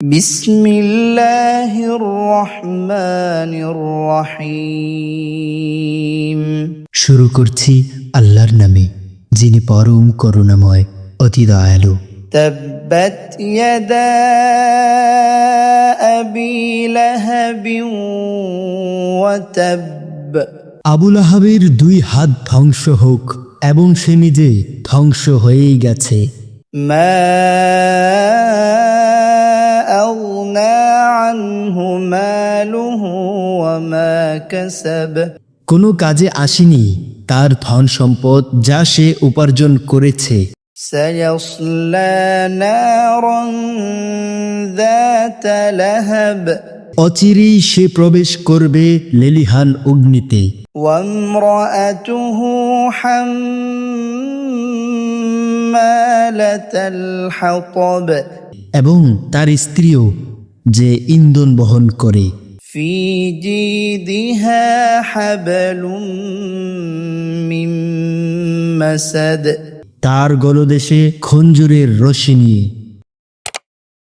بسم الله الرحمن الرحيم শুরু করছি আল্লাহর নামে যিনি পরম করুণাময় অতি দয়ালু تبت يدا أبي لهب وتب আবুল আহাবের দুই হাত ধ্বংস হোক এবং সে নিজে ধ্বংস হয়েই গেছে ما কোনো কাজে আসেনি তার ধন সম্পদ যা সে উপার্জন করেছে। অচিরি সে প্রবেশ করবে লেলিহান অগ্নিতে। এবং তার স্ত্রীও যে ইন্ধন বহন করে। في جيدها حبل من مسد তার গলদেশে খঞ্জুরের রশি নিয়ে